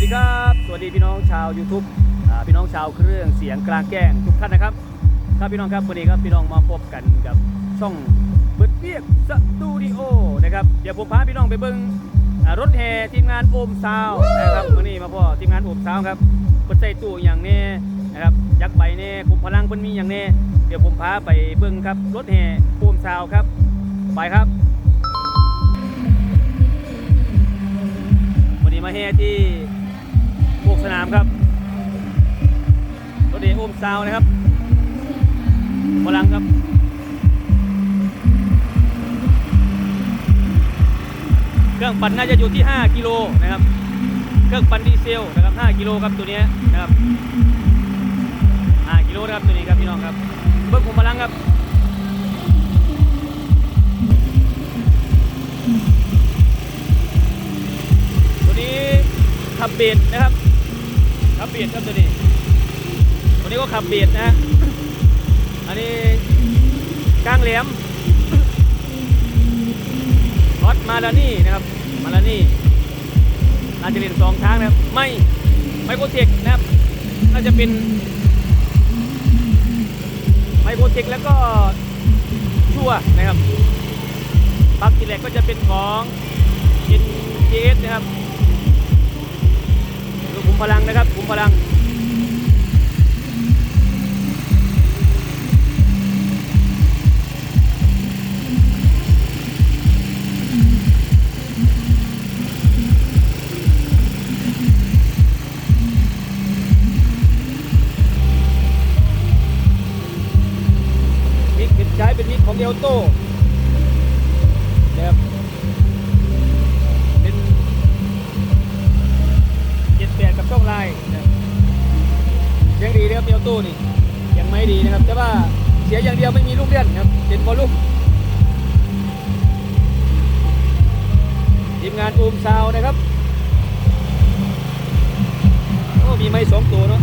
วัสดีครับ สวัสดีพี่น้องชาว YouTube พี่น้องชาวเครื่องเสียงกลางแจ้งทุกท่านนะครับ ครับพี่น้องครับวันนี้ครับพี่น้องมาพบกันกับช่องเปิดเปียกสตูดิโอนะครับเดี๋ยวผมพาพี่น้องไปเบิ้งรถแห่ทีมงานโอมซาวนะครับวันนี้มาพ่อทีมงานโอมซาวครับเปิดใส่ตู้อย่างแนี้นะครับยักษ์ใบแน่คุมพลังเพิ่นมีอย่างแน่เดี๋ยวผมพาไปเบิ้งครับรถแห่โอมซาวครับไปครับวันนี้มาแห่ที่ามครับรถดโอมซาวนะครับพลังครับเครื่องปั่นน่าจะอยู่ที่ 5 กิโลนะครับ เครื่องปั่นดีเซลนะครับ 5 กิโลครับตัวนี้นะครับ 5 กิโลนะครับตัวนี้ครับพี่น้องครับ เบิ้งคุมพลังครับ ตัวนี้ขับเบียดนะครับ เบียดครับตัวนี้ตัวนี้ก็ขับเบียดนะ อันนี้กลางแหลมรถมาลานี่นะครับ มาลานี่น่าจะเป็นสองทางนะครับ ไม่ไมโครเทคนะครับน่าจะเป็นไมโครเทคแล้วก็ชั่วนะครับปลั๊กทีแรกก็จะเป็นของ NGS นะครับ พลังนะครับขุมพลังมิกเป็นใช้เป็นมิกของเดลโต้ นี่ยังไม่ดีนะครับ แต่ว่าเสียอย่างเดียวไม่มีลูกเล่นครับเป็นวอลลุ่มทีมงานอูมซาวน์นะครับ โอ้มีไม้สองตัวเนาะ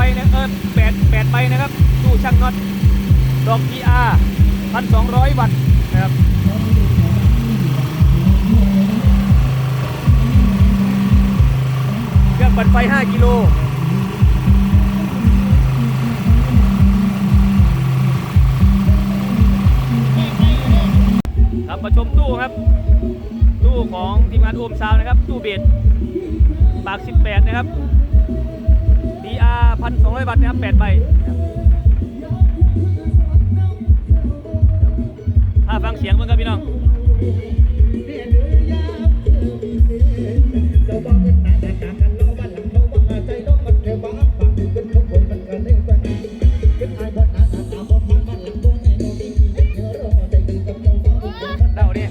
ใบนะเออแปดแปดใบนะครับตู้ช่างน็อตดอก PR พันสองร้อยวัตต์นะครับเครื่องปั่นไฟ 5 กิโลครับมาชมตู้ครับ ตู้ของทีมงานโอมซาวน์นะครับ ตู้เบสปาก 18 นะครับ DR 1,200วัตต์นะครับ8ใบถ้าฟังเสียงเพิ่งครับพี่น้องเดาดิ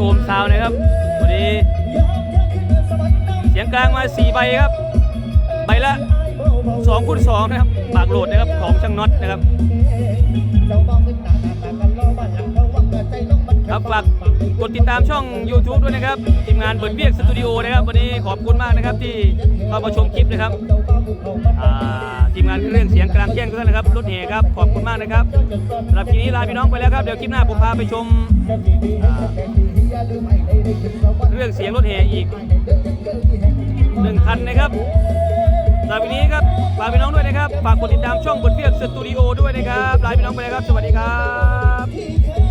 โอมซาวน์นะครับวันนี้เสียงกลางมา4ใบครับใบละ2คูณ2นะครับปากโหลดนะครับของช่างน็อตนะครับครับฝากกดติดตามช่อง YouTube ด้วยนะครับทีมงานเบิร์ดเบียกสตูดิโอนะครับวันนี้ขอบคุณมากนะครับที่เข้ามาชมคลิปนะครับทีมงานเครื่องเสียงกลางแจ้งทุกท่านนะครับรถแห่ครับขอบคุณมากนะครับสำหรับคลิปนี้ลาพี่น้องไปแล้วครับเดี๋ยวคลิปหน้าผมพาไปชม เรื่องเสียงรถแห่อีกหนึ่งคันนะครับสำหรับวันนี้ครับฝากพี่น้องด้วยนะครับ ฝากกดติดตามช่องบิร์ดเบียกสตูดิโอด้วยนะครับลาพี่น้องไปแล้วครับ สวัสดีครับ